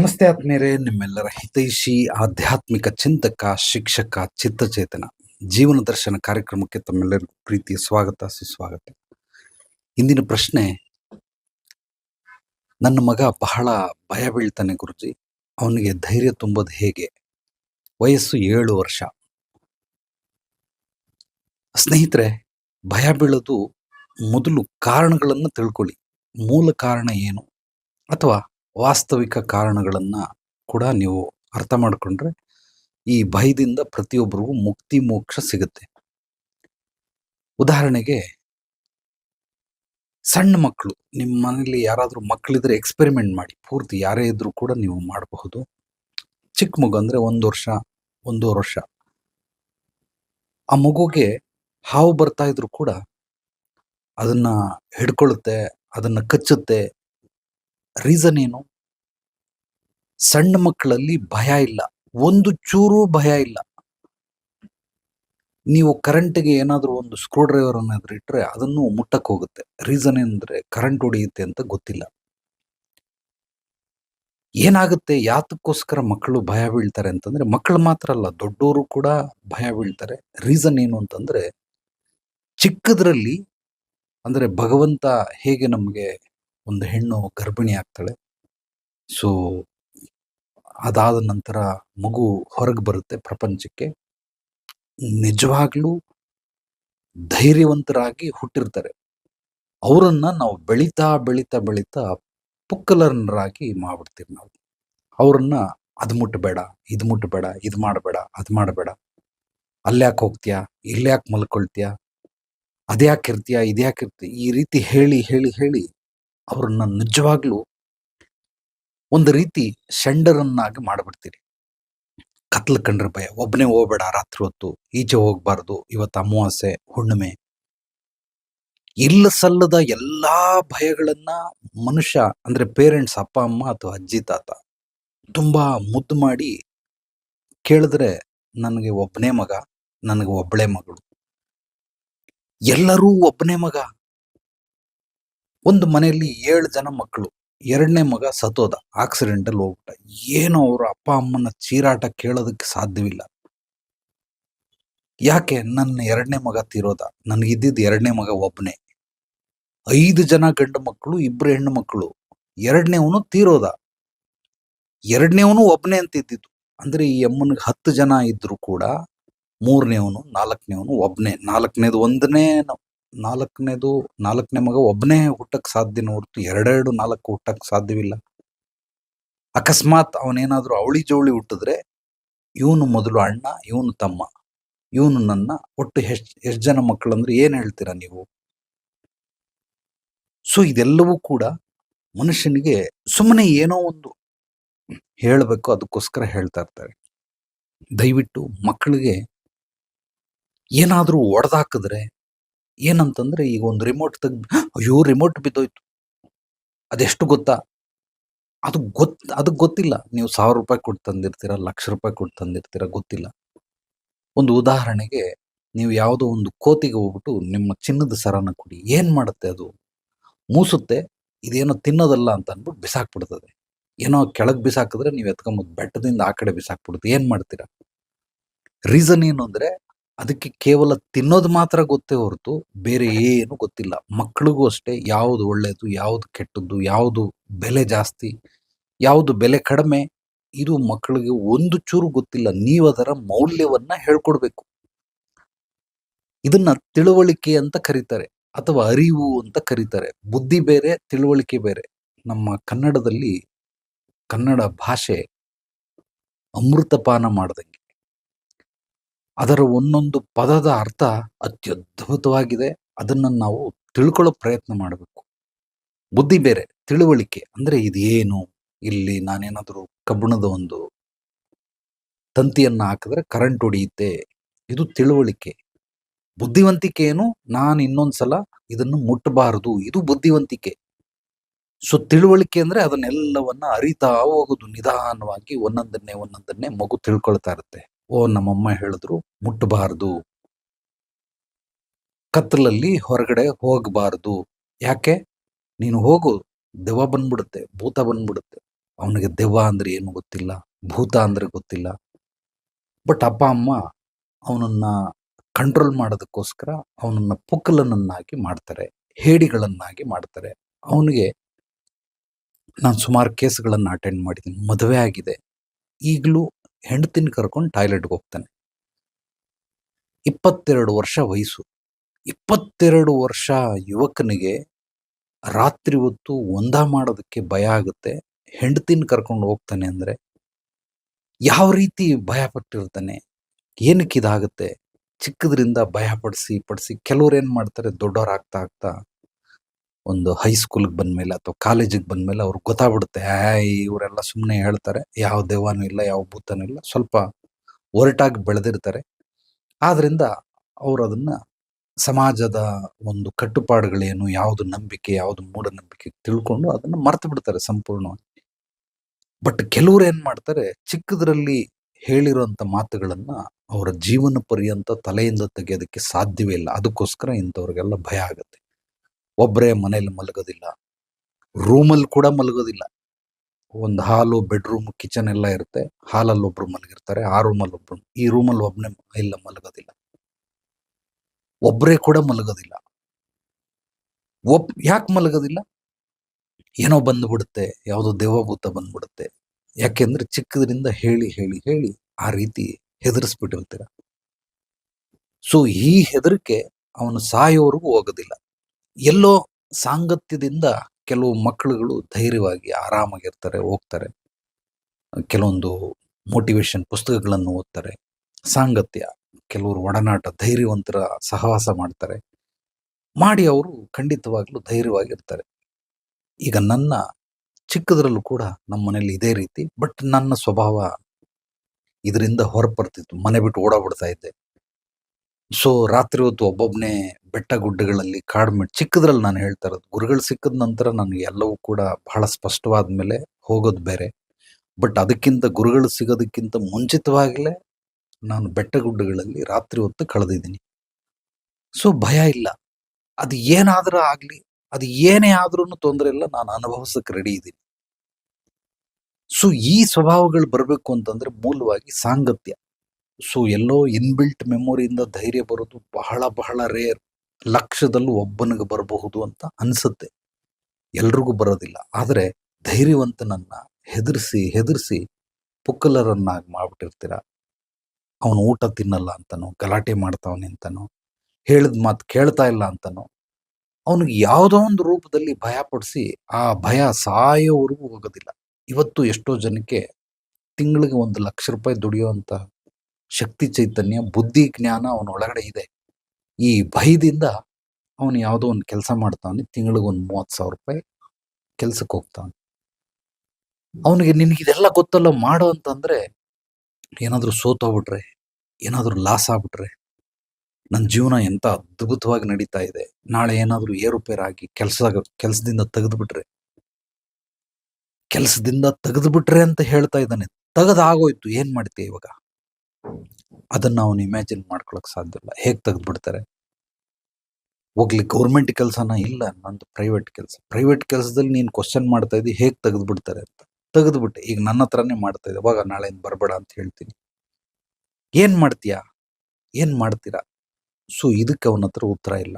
ನಮಸ್ತೆ ಆತ್ಮೀಯರೇ, ನಿಮ್ಮೆಲ್ಲರ ಹಿತೈಷಿ, ಆಧ್ಯಾತ್ಮಿಕ ಚಿಂತಕ, ಶಿಕ್ಷಕ, ಚಿತ್ತಚೇತನ ಜೀವನ ದರ್ಶನ ಕಾರ್ಯಕ್ರಮಕ್ಕೆ ತಮ್ಮೆಲ್ಲರಿಗೂ ಪ್ರೀತಿಯ ಸ್ವಾಗತ, ಸುಸ್ವಾಗತ. ಇಂದಿನ ಪ್ರಶ್ನೆ, ನನ್ನ ಮಗ ಬಹಳ ಭಯ ಬೀಳ್ತಾನೆ ಗುರುಜಿ. ಅವನಿಗೆ ಧೈರ್ಯ ತುಂಬೋದು ಹೇಗೆ? ವಯಸ್ಸು ಏಳು ವರ್ಷ. ಸ್ನೇಹಿತರೆ, ಭಯ ಬೀಳೋದು ಮೊದಲು ಕಾರಣಗಳನ್ನು ತಿಳ್ಕೊಳ್ಳಿ. ಮೂಲ ಕಾರಣ ಏನು? ಅಥವಾ ವಾಸ್ತವಿಕ ಕಾರಣಗಳನ್ನು ಕೂಡ ನೀವು ಅರ್ಥ ಮಾಡಿಕೊಂಡ್ರೆ ಈ ಭಯದಿಂದ ಪ್ರತಿಯೊಬ್ಬರಿಗೂ ಮುಕ್ತಿ ಮೋಕ್ಷ ಸಿಗುತ್ತೆ. ಉದಾಹರಣೆಗೆ ಸಣ್ಣ ಮಕ್ಕಳು ನಿಮ್ಮ ಮನೇಲಿ ಯಾರಾದರೂ ಮಕ್ಕಳಿದ್ರೆ ಎಕ್ಸ್ಪೆರಿಮೆಂಟ್ ಮಾಡಿ, ಪೂರ್ತಿ ಯಾರೇ ಇದ್ರೂ ಕೂಡ ನೀವು ಮಾಡಬಹುದು. ಚಿಕ್ಕ ಮಗು ಅಂದ್ರೆ ಒಂದು ವರ್ಷ, ಒಂದೂವರೆ ವರ್ಷ. ಆ ಮಗುಗೆ ಹಾವು ಬರ್ತಾ ಇದ್ರು ಕೂಡ ಅದನ್ನ ಹಿಡ್ಕೊಳ್ಳುತ್ತೆ ಅದನ್ನ ಕಚ್ಚುತ್ತೆ ರೀಸನ್ ಏನು? ಸಣ್ಣ ಮಕ್ಕಳಲ್ಲಿ ಭಯ ಇಲ್ಲ. ಒಂದು ಚೂರು ಭಯ ಇಲ್ಲ. ನೀವು ಕರೆಂಟ್ಗೆ ಏನಾದರೂ ಒಂದು ಸ್ಕ್ರೂ ಡ್ರೈವರ್ ಅನ್ನೋದ್ರ ಇಟ್ಟರೆ ಅದನ್ನು ಮುಟ್ಟಕ್ಕೆ ಹೋಗುತ್ತೆ. ರೀಸನ್ ಏನಂದ್ರೆ ಕರೆಂಟ್ ಹೊಡೆಯುತ್ತೆ ಅಂತ ಗೊತ್ತಿಲ್ಲ. ಏನಾಗುತ್ತೆ? ಯಾತಕ್ಕೋಸ್ಕರ ಮಕ್ಕಳು ಭಯ ಬೀಳ್ತಾರೆ ಅಂತಂದ್ರೆ ಮಕ್ಕಳು ಮಾತ್ರ ಅಲ್ಲ ದೊಡ್ಡವರು ಕೂಡ ಭಯ ಬೀಳ್ತಾರೆ. ರೀಸನ್ ಏನು ಅಂತಂದ್ರೆ ಚಿಕ್ಕದ್ರಲ್ಲಿ ಅಂದ್ರೆ ಭಗವಂತ ಹೇಗೆ ನಮಗೆ ಒಂದು ಹೆಣ್ಣು ಗರ್ಭಿಣಿ ಆಗ್ತಾಳೆ. ಸೊ ಅದಾದ ನಂತರ ಮಗು ಹೊರಗೆ ಬರುತ್ತೆ ಪ್ರಪಂಚಕ್ಕೆ. ನಿಜವಾಗ್ಲೂ ಧೈರ್ಯವಂತರಾಗಿ ಹುಟ್ಟಿರ್ತಾರೆ. ಅವರನ್ನ ನಾವು ಬೆಳೀತಾ ಬೆಳೀತಾ ಬೆಳೀತಾ ಪುಕ್ಕಲರ್ನರಾಗಿ ಮಾಡ್ಬಿಡ್ತೀವಿ ನಾವು. ಅವ್ರನ್ನ ಅದು ಮುಟ್ಟಬೇಡ ಇದು ಮುಟ್ಟಬೇಡ ಇದು ಮಾಡಬೇಡ ಅದು ಮಾಡಬೇಡ ಅಲ್ಯಾಕೆ ಹೋಗ್ತೀಯಾ? ಇಲ್ಯಾಕೆ ಮಲ್ಕೊಳ್ತೀಯಾ? ಅದ್ಯಾಕೆ ಇರ್ತೀಯ? ಇದ್ಯಾಕೆ ಇರ್ತೀಯ? ಈ ರೀತಿ ಹೇಳಿ ಹೇಳಿ ಹೇಳಿ ಅವ್ರನ್ನ ನಿಜವಾಗ್ಲೂ ಒಂದು ರೀತಿ ಶೆಂಡರನ್ನಾಗಿ ಮಾಡಿಬಿಡ್ತೀರಿ. ಕತ್ಲು ಕಂಡ್ರೆ ಭಯ. ಒಬ್ಬನೇ ಹೋಗ್ಬೇಡ, ರಾತ್ರಿ ಹೊತ್ತು. ಈಚೆ ಹೋಗ್ಬಾರ್ದು. ಇವತ್ತು ಅಮಾವಾಸ್ಯೆ, ಹುಣ್ಣಿಮೆ. ಇಲ್ಲ ಸಲ್ಲದ ಎಲ್ಲಾ ಭಯಗಳನ್ನ ಮನುಷ್ಯ, ಅಂದ್ರೆ ಪೇರೆಂಟ್ಸ್ ಅಪ್ಪ, ಅಮ್ಮ ಅಥವಾ ಅಜ್ಜಿ, ತಾತ ತುಂಬಾ ಮುದ್ದು ಮಾಡಿ ಕೇಳಿದ್ರೆ ನನಗೆ ಒಬ್ಬನೇ ಮಗ, ನನಗೆ ಒಬ್ಬಳೇ ಮಗಳು. ಎಲ್ಲರೂ ಒಬ್ಬನೇ ಮಗ. ಒಂದು ಮನೆಯಲ್ಲಿ ಏಳು ಜನ ಮಕ್ಕಳು, ಎರಡನೇ ಮಗ ಸತ್ತೋದ ಆಕ್ಸಿಡೆಂಟಲ್ಲಿ ಹೋಗ್ಬಿಟ್ಟ. ಏನು ಅವರ ಅಪ್ಪ ಅಮ್ಮನ ಚೀರಾಟ ಕೇಳೋದಕ್ಕೆ ಸಾಧ್ಯವಿಲ್ಲ. ಯಾಕೆ? ನನ್ನ ಎರಡನೇ ಮಗ ತೀರೋದ, ನನಗಿದ್ದಿದ್ದು ಎರಡನೇ ಮಗ ಒಬ್ಬನೇ ಐದು ಜನ ಗಂಡು ಮಕ್ಕಳು ಇಬ್ಬರು ಹೆಣ್ಣು ಮಕ್ಕಳು. ಎರಡನೇವನು ತೀರೋದ. ಎರಡನೇವನು ಒಬ್ಬನೇ ಅಂತ ಇದ್ದಿದ್ದು. ಅಂದ್ರೆ ಈ ಅಮ್ಮನಿಗೆ ಹತ್ತು ಜನ ಇದ್ರು ಕೂಡ, ಮೂರನೇವನು, ನಾಲ್ಕನೇವನು ಒಬ್ಬನೇ ನಾಲ್ಕನೇದು ಒಂದನೇ ನಾಲ್ಕನೇದು, ನಾಲ್ಕನೇ ಮಗ ಒಬ್ಬನೇ ಹುಟ್ಟಕ್ಕೆ ಸಾಧ್ಯನ ಹೊರತು ಎರಡೆರಡು, ನಾಲ್ಕು ಹುಟ್ಟಕ್ಕೆ ಸಾಧ್ಯವಿಲ್ಲ. ಅಕಸ್ಮಾತ್ ಅವನೇನಾದರೂ ಅವಳಿ ಜವಳಿ ಹುಟ್ಟಿದ್ರೆ, ಇವನು ಮೊದಲು ಅಣ್ಣ, ಇವನು ತಮ್ಮ, ಇವನು ನನ್ನ, ಒಟ್ಟು ಎಷ್ಟು ಎಷ್ಟು ಜನ ಮಕ್ಕಳಂದ್ರೆ ಏನ್ ಹೇಳ್ತೀರಾ ನೀವು? ಸೊ, ಇದೆಲ್ಲವೂ ಕೂಡ ಮನುಷ್ಯನಿಗೆ ಸುಮ್ಮನೆ ಏನೋ ಒಂದು ಹೇಳಬೇಕು, ಅದಕ್ಕೋಸ್ಕರ ಹೇಳ್ತಾ ಇರ್ತಾರೆ. ದಯವಿಟ್ಟು ಮಕ್ಕಳಿಗೆ ಏನಾದರೂ ಒಡೆದಾಕಿದ್ರೆ ಏನಂತಂದ್ರೆ ಈಗ ಒಂದು ರಿಮೋಟ್ ತೆಗ್ದು ಅಯ್ಯೋ ರಿಮೋಟ್ ಬಿದ್ದೋಯ್ತು. ಅದೆಷ್ಟು ಗೊತ್ತಾ? ಅದು ಗೊತ್ ಅದಕ್ಕೆ ಗೊತ್ತಿಲ್ಲ. ನೀವು ಸಾವಿರ ರೂಪಾಯಿ ಕೊಟ್ಟು ತಂದಿರ್ತೀರ, ಲಕ್ಷ ರೂಪಾಯಿ ಕೊಟ್ಟು ತಂದಿರ್ತೀರ ಗೊತ್ತಿಲ್ಲ. ಒಂದು ಉದಾಹರಣೆಗೆ ನೀವು ಯಾವುದೋ ಒಂದು ಕೋತಿಗೆ ಹೋಗ್ಬಿಟ್ಟು ನಿಮ್ಮ ಚಿನ್ನದ ಸರನ ಕೊಡಿ. ಏನು ಮಾಡುತ್ತೆ ಅದು? ಮೂಸುತ್ತೆ, ಇದೇನೋ ತಿನ್ನೋದಲ್ಲ ಅಂತ ಅಂದ್ಬಿಟ್ಟು ಬಿಸಾಕ್ಬಿಡ್ತದೆ. ಏನೋ ಕೆಳಗೆ ಬಿಸಾಕಿದ್ರೆ ನೀವು ಎತ್ಕೊಂಬೋದು ಬೆಟ್ಟದಿಂದ ಆ ಕಡೆ ಬಿಸಾಕ್ಬಿಡುತ್ತೆ. ಏನು ಮಾಡ್ತೀರಾ? ರೀಸನ್ ಏನು ಅಂದ್ರೆ ಅದಕ್ಕೆ ಕೇವಲ ತಿನ್ನೋದು ಮಾತ್ರ ಗೊತ್ತೇ ಹೊರತು ಬೇರೆ ಏನು ಗೊತ್ತಿಲ್ಲ. ಮಕ್ಕಳಿಗೂ ಅಷ್ಟೇ ಯಾವುದು ಒಳ್ಳೆಯದು ಯಾವುದು ಕೆಟ್ಟದ್ದು ಯಾವುದು ಬೆಲೆ ಜಾಸ್ತಿ ಯಾವುದು ಬೆಲೆ ಕಡಿಮೆ ಇದು ಮಕ್ಕಳಿಗೆ ಒಂದು ಚೂರು ಗೊತ್ತಿಲ್ಲ. ನೀವು ಅದರ ಮೌಲ್ಯವನ್ನ ಹೇಳ್ಕೊಡ್ಬೇಕು. ಇದನ್ನ ತಿಳುವಳಿಕೆ ಅಂತ ಕರೀತಾರೆ ಅಥವಾ ಅರಿವು ಅಂತ ಕರೀತಾರೆ. ಬುದ್ಧಿ ಬೇರೆ ತಿಳುವಳಿಕೆ ಬೇರೆ. ನಮ್ಮ ಕನ್ನಡದಲ್ಲಿ ಕನ್ನಡ ಭಾಷೆ ಅಮೃತಪಾನ ಮಾಡ್ದಂಗೆ. ಅದರ ಒಂದೊಂದು ಪದದ ಅರ್ಥ ಅತ್ಯದ್ಭುತವಾಗಿದೆ. ಅದನ್ನು ನಾವು ತಿಳ್ಕೊಳ್ಳೋ ಪ್ರಯತ್ನ ಮಾಡಬೇಕು. ಬುದ್ಧಿ ಬೇರೆ, ತಿಳುವಳಿಕೆ ಅಂದ್ರೆ ಇದೇನು? ಇಲ್ಲಿ ನಾನೇನಾದರೂ ಕಬ್ಬಣದ ಒಂದು ತಂತಿಯನ್ನ ಹಾಕಿದ್ರೆ ಕರೆಂಟ್ ಹೊಡೆಯುತ್ತೆ ಇದು ತಿಳುವಳಿಕೆ. ಬುದ್ಧಿವಂತಿಕೆ ಏನು? ನಾನು ಇನ್ನೊಂದ್ಸಲ ಇದನ್ನು ಮುಟ್ಟಬಾರದು ಇದು ಬುದ್ಧಿವಂತಿಕೆ. ಸೊ ತಿಳುವಳಿಕೆ ಅಂದ್ರೆ ಅದನ್ನೆಲ್ಲವನ್ನ ಅರಿತಾ ಹೋಗೋದು ನಿಧಾನವಾಗಿ ಒಂದೊಂದನ್ನೇ ಒಂದೊಂದನ್ನೇ ಮಗು ತಿಳ್ಕೊಳ್ತಾ ಇರುತ್ತೆ. ಓ, ನಮ್ಮಮ್ಮ ಹೇಳಿದ್ರು, ಮುಟ್ಟಬಾರದು. ಕತ್ತಲಲ್ಲಿ ಹೊರಗಡೆ ಹೋಗಬಾರದು. ಯಾಕೆ? ನೀನು ಹೋಗು, ದೆವ್ವ ಬಂದ್ಬಿಡುತ್ತೆ, ಭೂತ ಬಂದ್ಬಿಡುತ್ತೆ. ಅವನಿಗೆ ದೆವ್ವ ಅಂದ್ರೆ ಏನು ಗೊತ್ತಿಲ್ಲ, ಭೂತ ಅಂದ್ರೆ ಗೊತ್ತಿಲ್ಲ. ಬಟ್ ಅಪ್ಪ, ಅಮ್ಮ ಅವನನ್ನ ಕಂಟ್ರೋಲ್ ಮಾಡೋದಕ್ಕೋಸ್ಕರ ಅವನನ್ನ ಪುಕ್ಕಲನನ್ನಾಗಿ ಮಾಡ್ತಾರೆ, ಹೇಡಿಗಳನ್ನಾಗಿ ಮಾಡ್ತಾರೆ. ಅವನಿಗೆ ನಾನು ಸುಮಾರು ಕೇಸ್ಗಳನ್ನು ಅಟೆಂಡ್ ಮಾಡಿದ್ದೀನಿ, ಮದುವೆ ಆಗಿದೆ. ಈಗಲೂ ಹೆಂಡತಿನ ಕರ್ಕೊಂಡು ಟಾಯ್ಲೆಟ್ಗೆ ಹೋಗ್ತಾನೆ. ಇಪ್ಪತ್ತೆರಡು ವರ್ಷ ವಯಸ್ಸು. ಇಪ್ಪತ್ತೆರಡು ವರ್ಷ ಯುವಕನಿಗೆ ರಾತ್ರಿ ಹೊತ್ತು ಒಂದ ಮಾಡೋದಕ್ಕೆ ಭಯ ಆಗುತ್ತೆ. ಹೆಂಡತಿನ ಕರ್ಕೊಂಡು ಹೋಗ್ತಾನೆ ಅಂದ್ರೆ ಯಾವ ರೀತಿ ಭಯ ಪಟ್ಟಿರ್ತಾನೆ? ಏನಕ್ಕೆ ಇದಾಗುತ್ತೆ? ಚಿಕ್ಕದ್ರಿಂದ ಭಯ ಪಡಿಸಿ ಪಡಿಸಿ ಕೆಲವ್ರು ಏನು ಮಾಡ್ತಾರೆ? ದೊಡ್ಡವರಾಗ್ತಾ ಆಗ್ತಾ ಒಂದು ಹೈಸ್ಕೂಲ್ಗೆ ಬಂದ್ಮೇಲೆ ಅಥವಾ ಕಾಲೇಜಿಗೆ ಬಂದ್ಮೇಲೆ ಅವ್ರಿಗೆ ಗೊತ್ತಾಗ್ಬಿಡುತ್ತೆ ಇವರೆಲ್ಲ ಸುಮ್ಮನೆ ಹೇಳ್ತಾರೆ, ಯಾವ ದೆವ್ವನೂ ಇಲ್ಲ, ಯಾವ ಭೂತನೂ ಇಲ್ಲ. ಸ್ವಲ್ಪ ಒರಟಾಗಿ ಬೆಳೆದಿರ್ತಾರೆ. ಆದ್ರಿಂದ ಅವರು ಅದನ್ನ ಸಮಾಜದ ಒಂದು ಕಟ್ಟುಪಾಡುಗಳೇನು, ಯಾವುದು ನಂಬಿಕೆ, ಯಾವುದು ಮೂಢನಂಬಿಕೆ ತಿಳ್ಕೊಂಡು ಅದನ್ನ ಮರ್ತು ಬಿಡ್ತಾರೆ ಸಂಪೂರ್ಣವಾಗಿ. ಬಟ್ ಕೆಲವ್ರು ಏನ್ ಮಾಡ್ತಾರೆ, ಚಿಕ್ಕದ್ರಲ್ಲಿ ಹೇಳಿರುವಂತ ಮಾತುಗಳನ್ನ ಅವರ ಜೀವನ ಪರ್ಯಂತ ತಲೆಯಿಂದ ತೆಗೆಯೋದಕ್ಕೆ ಸಾಧ್ಯವೇ ಇಲ್ಲ. ಅದಕ್ಕೋಸ್ಕರ ಇಂಥವ್ರಿಗೆಲ್ಲ ಭಯ ಆಗುತ್ತೆ. ಒಬ್ಬರೇ ಮನೇಲಿ ಮಲಗೋದಿಲ್ಲ. ರೂಮಲ್ಲಿ ಕೂಡ ಮಲಗೋದಿಲ್ಲ. ಒಂದು ಹಾಲು, ಬೆಡ್ರೂಮ್, ಕಿಚನ್ ಎಲ್ಲ ಇರುತ್ತೆ. ಹಾಲಲ್ಲಿ ಒಬ್ರು ಮಲಗಿರ್ತಾರೆ, ಆ ರೂಮಲ್ಲಿ ಒಬ್ರು ಈ ರೂಮಲ್ಲಿ ಒಬ್ಬನೇ ಇಲ್ಲ ಮಲಗೋದಿಲ್ಲ. ಒಬ್ಬರೇ ಕೂಡ ಮಲಗೋದಿಲ್ಲ. ಒಬ್, ಯಾಕೆ ಮಲಗೋದಿಲ್ಲ? ಏನೋ ಬಂದ್ಬಿಡುತ್ತೆ, ಯಾವುದೋ ದೇವಭೂತ ಬಂದ್ಬಿಡುತ್ತೆ. ಯಾಕೆಂದ್ರೆ ಚಿಕ್ಕದ್ರಿಂದ ಹೇಳಿ ಹೇಳಿ ಹೇಳಿ ಆ ರೀತಿ ಹೆದರಿಸ್ಬಿಟ್ಟಿರ್ತೀರ. ಸೊ ಈ ಹೆದರಿಕೆ ಅವನು ಸಾಯೋವರೆಗೂ ಹೋಗೋದಿಲ್ಲ. ಎಲ್ಲೋ ಸಾಂಗತ್ಯದಿಂದ ಕೆಲವು ಮಕ್ಕಳುಗಳು ಧೈರ್ಯವಾಗಿ ಆರಾಮಾಗಿರ್ತಾರೆ, ಹೋಗ್ತಾರೆ. ಕೆಲವೊಂದು ಮೋಟಿವೇಶನ್ ಪುಸ್ತಕಗಳನ್ನು ಓದ್ತಾರೆ. ಸಾಂಗತ್ಯ, ಕೆಲವರು ಒಡನಾಟ, ಧೈರ್ಯವಂತರ ಸಹವಾಸ ಮಾಡ್ತಾರೆ. ಮಾಡಿ ಅವರು ಖಂಡಿತವಾಗ್ಲೂ ಧೈರ್ಯವಾಗಿರ್ತಾರೆ. ಈಗ ನನ್ನ ಚಿಕ್ಕದ್ರಲ್ಲೂ ಕೂಡ ನಮ್ಮ ಮನೇಲಿ ಇದೇ ರೀತಿ, ಬಟ್ ನನ್ನ ಸ್ವಭಾವ ಇದರಿಂದ ಹೊರಪರ್ತಿತ್ತು ಮನೆ ಬಿಟ್ಟು ಓಡಾಡ್ಬಿಡ್ತಾ ಇದ್ದೆ. ಸೊ ರಾತ್ರಿ ಹೊತ್ತು ಒಬ್ಬೊಬ್ಬನೇ ಬೆಟ್ಟ ಗುಡ್ಡಗಳಲ್ಲಿ ಕಾಡು ಮೆಟ್ ಚಿಕ್ಕದ್ರಲ್ಲಿ ನಾನು ಹೇಳ್ತಾ ಇರೋದು. ಗುರುಗಳು ಸಿಕ್ಕಿದ ನಂತರ ನನಗೆ ಎಲ್ಲವೂ ಕೂಡ ಬಹಳ ಸ್ಪಷ್ಟವಾದ ಮೇಲೆ ಹೋಗೋದು ಬೇರೆ. ಬಟ್ ಅದಕ್ಕಿಂತ ಗುರುಗಳು ಸಿಗೋದಕ್ಕಿಂತ ಮುಂಚಿತವಾಗಲೇ ನಾನು ಬೆಟ್ಟ ಗುಡ್ಡಗಳಲ್ಲಿ ರಾತ್ರಿ ಹೊತ್ತು ಕಳೆದಿದ್ದೀನಿ. ಸೊ ಭಯ ಇಲ್ಲ. ಅದು ಏನಾದರೂ ಆಗಲಿ, ಅದು ಏನೇ ಆದ್ರೂ ತೊಂದರೆ ಇಲ್ಲ, ನಾನು ಅನುಭವಿಸಕ್ಕೆ ರೆಡಿ ಇದ್ದೀನಿ. ಸೊ ಈ ಸ್ವಭಾವಗಳು ಬರಬೇಕು ಅಂತಂದ್ರೆ ಮೂಲವಾಗಿ ಸಾಂಗತ್ಯ. ಸೊ ಎಲ್ಲೋ ಇನ್ಬಿಲ್ಟ್ ಮೆಮೊರಿಯಿಂದ ಧೈರ್ಯ ಬರೋದು ಬಹಳ ಬಹಳ ರೇರ್ ಲಕ್ಷದಲ್ಲೂ ಒಬ್ಬನಿಗೆ ಬರಬಹುದು ಅಂತ ಅನಿಸುತ್ತೆ. ಎಲ್ರಿಗೂ ಬರೋದಿಲ್ಲ. ಆದರೆ ಧೈರ್ಯವಂತನನ್ನ ಹೆದರಿಸಿ ಹೆದರಿಸಿ ಪುಕ್ಕಲರನ್ನಾಗಿ ಮಾಡಿಬಿಟ್ಟಿರ್ತೀರ. ಅವನು ಊಟ ತಿನ್ನಲ್ಲ ಅಂತನೋ, ಗಲಾಟೆ ಮಾಡ್ತಾವನೆ ಅಂತನೋ, ಹೇಳಿದ ಮಾತು ಕೇಳ್ತಾ ಇಲ್ಲ ಅಂತನೋ, ಅವನಿಗೆ ಯಾವುದೋ ಒಂದು ರೂಪದಲ್ಲಿ ಭಯ ಪಡಿಸಿ ಆ ಭಯ ಸಾಯೋವರೆಗೂ ಹೋಗೋದಿಲ್ಲ. ಇವತ್ತು ಎಷ್ಟೋ ಜನಕ್ಕೆ ತಿಂಗಳಿಗೆ ಒಂದು ಲಕ್ಷ ರೂಪಾಯಿ ದುಡಿಯುವಂತ ಶಕ್ತಿ ಚೈತನ್ಯ, ಬುದ್ಧಿ ಜ್ಞಾನ ಅವನ ಒಳಗಡೆ ಇದೆ. ಈ ಭಯದಿಂದ ಅವನು ಯಾವುದೋ ಒಂದು ಕೆಲಸ ಮಾಡ್ತಾನೆ, ತಿಂಗಳಿಗೆ ಒಂದು ಮೂವತ್ತು ಸಾವಿರ ರೂಪಾಯಿ ಕೆಲಸಕ್ಕೆ ಹೋಗ್ತಾನೆ. ಅವನಿಗೆ ನಿನಗಿದೆಲ್ಲ ಗೊತ್ತಲ್ಲ, ಮಾಡು ಅಂತಂದ್ರೆ ಏನಾದರೂ ಸೋತೋಗ್ಬಿಟ್ರೆ, ಏನಾದರೂ ಲಾಸ್ ಆಗ್ಬಿಟ್ರೆ, ನನ್ನ ಜೀವನ ಎಂಥ ಅದ್ಭುತವಾಗಿ ನಡೀತಾ ಇದೆ, ನಾಳೆ ಏನಾದರೂ ಏರುಪೇರಾಗಿ ಕೆಲಸ ಕೆಲಸದಿಂದ ತೆಗೆದುಬಿಟ್ರೆ ಕೆಲಸದಿಂದ ತೆಗೆದುಬಿಟ್ರೆ ಅಂತ ಹೇಳ್ತಾ ಇದ್ದಾನೆ. ತೆಗೆದಾಗೋಯ್ತು, ಏನು ಮಾಡ್ತೀಯ ಇವಾಗ? ಅದನ್ನ ಅವನು ಇಮ್ಯಾಜಿನ್ ಮಾಡ್ಕೊಳಕ್ ಸಾಧ್ಯ ಇಲ್ಲ. ಹೇಗ್ ತೆಗೆದ್ಬಿಡ್ತಾರೆ? ಹೋಗ್ಲಿ ಗೌರ್ಮೆಂಟ್ ಕೆಲಸನ ಇಲ್ಲ ನಂದು ಪ್ರೈವೇಟ್ ಕೆಲಸ. ಪ್ರೈವೇಟ್ ಕೆಲಸದಲ್ಲಿ ನೀನ್ ಕ್ವಶನ್ ಮಾಡ್ತಾ ಇದ್ದಿ, ಹೇಗ್ ತೆಗೆದ್ಬಿಡ್ತಾರೆ ಅಂತ. ತೆಗೆದ್ಬಿಟ್ಟೆ, ಈಗ ನನ್ನ ಹತ್ರನೇ ಮಾಡ್ತಾ ಇದೆ ಅವಾಗ ನಾಳೆ ಬರಬೇಡ ಅಂತ ಹೇಳ್ತೀನಿ. ಏನ್ ಮಾಡ್ತೀಯಾ? ಏನ್ ಮಾಡ್ತೀರಾ? ಸೊ ಇದಕ್ಕೆ ಅವನ ಹತ್ರ ಉತ್ತರ ಇಲ್ಲ.